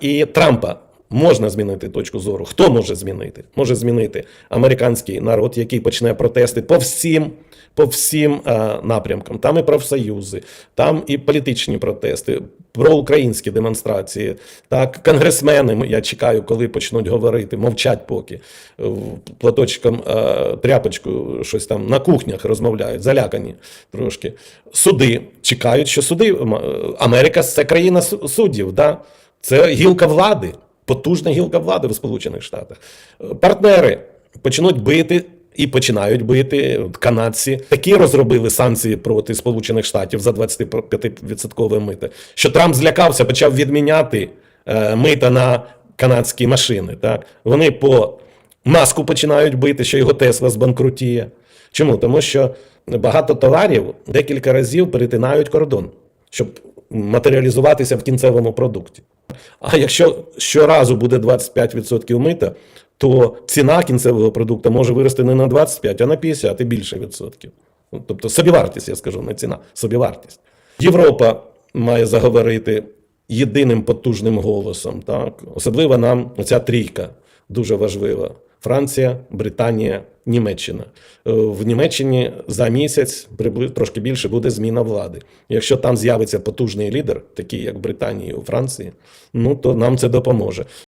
і Трампа можна змінити точку зору. Хто може змінити? Може змінити американський народ, який почне протести по всім. По всім е, напрямкам, там і профсоюзи, там і політичні протести, проукраїнські демонстрації. Так, конгресмени, я чекаю, коли почнуть говорити, мовчать поки е, платочком е, тряпочку, щось там на кухнях розмовляють, залякані трошки. Суди чекають, що суди Америка це країна су- суддів, да? Це гілка влади, потужна гілка влади в Сполучених Штатах. Партнери почнуть бити. І починають бити канадці. Такі розробили санкції проти Сполучених Штатів за 25% мита, що Трамп злякався, почав відміняти е, мита на канадські машини. Так вони по маску починають бити, що його Тесла збанкрутіє. Чому? Тому що багато товарів декілька разів перетинають кордон, щоб матеріалізуватися в кінцевому продукті. А якщо щоразу буде 25% мита, то ціна кінцевого продукту може вирости не на 25, а на 50 і більше відсотків. Ну, Тобто собівартість, я скажу, не ціна, собівартість. Європа має заговорити єдиним потужним голосом. Так? Особливо нам ця трійка дуже важлива. Франція, Британія, Німеччина. Е, В Німеччині за місяць, трошки більше, буде зміна влади. Якщо там з'явиться потужний лідер, такий як Британії у Франції, ну то нам це допоможе.